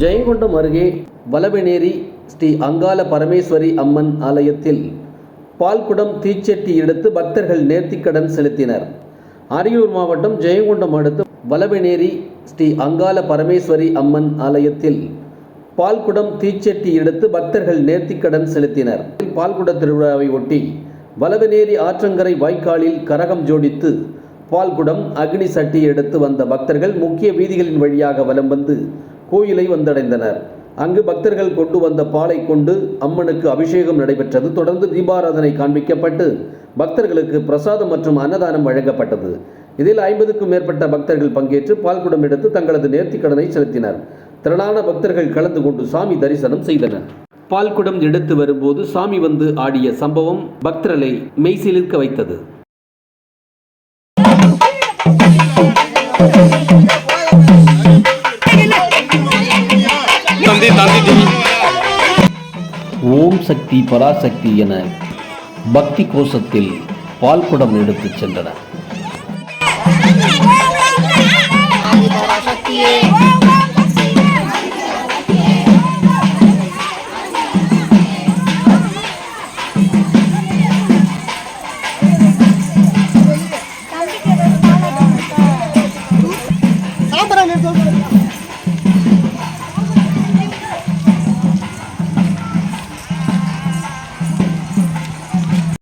ஜெயங்கொண்டம் அருகே வலவனேரி ஸ்ரீ அங்காள பரமேஸ்வரி அம்மன் ஆலயத்தில் பால்குடம் தீச்சட்டி எடுத்து பக்தர்கள் நேர்த்திக்கடன் செலுத்தினர். அரியலூர் மாவட்டம் ஜெயங்கொண்டம் அடுத்து வலவனேரி ஸ்ரீ அங்காள பரமேஸ்வரி அம்மன் ஆலயத்தில் பால்குடம் தீச்சட்டி எடுத்து பக்தர்கள் நேர்த்திக்கடன் செலுத்தினர். பால்குட திருவிழாவை ஒட்டி வலவனேரி ஆற்றங்கரை வாய்க்காலில் கரகம் ஜோடித்து பால்குடம் அக்னி சட்டி எடுத்து வந்த பக்தர்கள் முக்கிய வீதிகளின் வழியாக வலம் வந்து கோயிலை வந்தடைந்தனர். அங்கு பக்தர்கள் கொண்டு வந்த பாலை கொண்டு அம்மனுக்கு அபிஷேகம் நடைபெற்றது. தொடர்ந்து தீபாராதனை காண்பிக்கப்பட்டு பக்தர்களுக்கு பிரசாதம் மற்றும் அன்னதானம் வழங்கப்பட்டது. இதில் ஐம்பதுக்கும் மேற்பட்ட பக்தர்கள் பங்கேற்று பால்குடம் எடுத்து தங்களது நேர்த்திக்கடனை செலுத்தினர். திரளான பக்தர்கள் கலந்து கொண்டு சாமி தரிசனம் செய்தனர். பால்குடம் எடுத்து வரும்போது சாமி வந்து ஆடிய சம்பவம் பக்தர்களை மெய்சிலிர்க்க வைத்தது. தந்தி தந்தி ஓம் சக்தி பராசக்தி என பக்தி கோஷத்தில் பால்குடம் எடுத்துச் சென்றனர்.